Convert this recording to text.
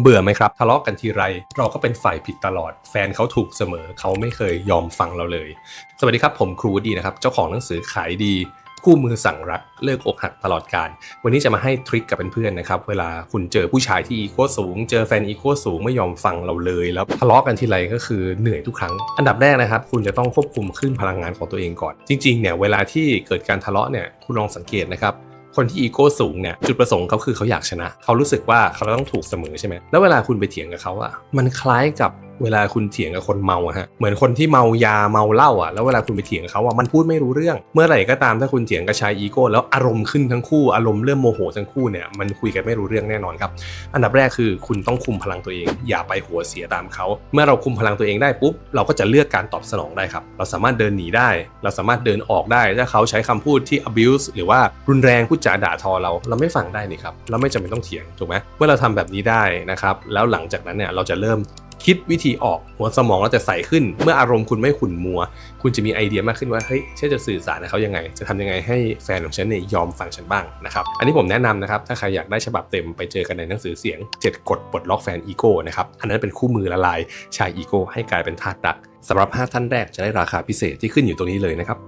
เบื่อไหมครับทะเลาะกันทีไร เราก็เป็นฝ่ายผิดตลอด แฟนเขาถูกเสมอเขาไม่เคยยอมฟังเราเลย สวัสดีครับผมครูดีนะครับ เจ้าของหนังสือขายดีคู่มือสั่งรักเลิกอกหักตลอดการ วันนี้จะมาให้ทริคกับเพื่อนๆนะครับ เวลาคุณเจอผู้ชายที่อีโคสูง เจอแฟนอีโคสูงไม่ยอมฟังเราเลย แล้วทะเลาะกันทีไรก็คือเหนื่อยทุกครั้ง อันดับแรกนะครับ คุณจะต้องควบคุมคลื่นพลังงานของตัวเองก่อน จริงๆเนี่ยเวลาที่เกิดการทะเลาะเนี่ยคุณลองสังเกตนะครับ คนที่อีโก้สูงเนี่ยจุดประสงค์เขาคือเขาอยากชนะ เขารู้สึกว่าเขาต้องถูกเสมอใช่ไหมแล้วเวลาคุณไปเถียงกับเขาอะมันคล้ายกับ เวลาคุณเถียงกับคนเมาอะฮะเหมือนคนที่เมายาเมาเหล้าอะแล้วเวลาคุณไปเถียงเขาอะมันพูดไม่รู้เรื่อง เมื่อไหร่ก็ตามถ้าคุณเถียงกับชายอีโก้แล้วอารมณ์ขึ้นทั้งคู่อารมณ์เริ่มโมโหทั้งคู่เนี่ยมันคุยกันไม่รู้เรื่องแน่นอนครับ อันดับแรกคือคุณต้องคุมพลังตัวเอง อย่าไปหัวเสียตามเขา เมื่อเราคุมพลังตัวเองได้ปุ๊บเราก็จะเลือกการตอบสนองได้ครับ เราสามารถเดินหนีได้ เราสามารถเดินออกได้ถ้าเขาใช้คำพูดที่ abuse หรือว่ารุนแรงพูดจาด่าทอเรา เราไม่ฟังได้นี่ครับเราไม่จำเป็นต้องเถียงถูกไหมเมื่อเราทำแบบนี้ได้นะครับแล้วหลังจากนั้นเนี่ยเราจะเริ่ม คิดวิธีออกหัวสมองเราจะใสขึ้น เมื่ออารมณ์คุณไม่ขุ่นมัว คุณจะมีไอเดียมากขึ้นว่าเฮ้ยฉันจะสื่อสารกับเขายังไง จะทำยังไงให้แฟนของฉันเนี่ยยอมฟังฉันบ้างนะครับอันนี้ผมแนะนำนะครับถ้าใครอยากได้ฉบับเต็มไปเจอกันในหนังสือเสียง 7 กฎปลดล็อกแฟนอีโก้นะครับอันนั้นเป็นคู่มือละลายชายอีโก้ให้กลายเป็นทาสรักสำหรับ 5 ท่านแรกจะได้ราคาพิเศษที่ขึ้นอยู่ตรงนี้เลยนะครับ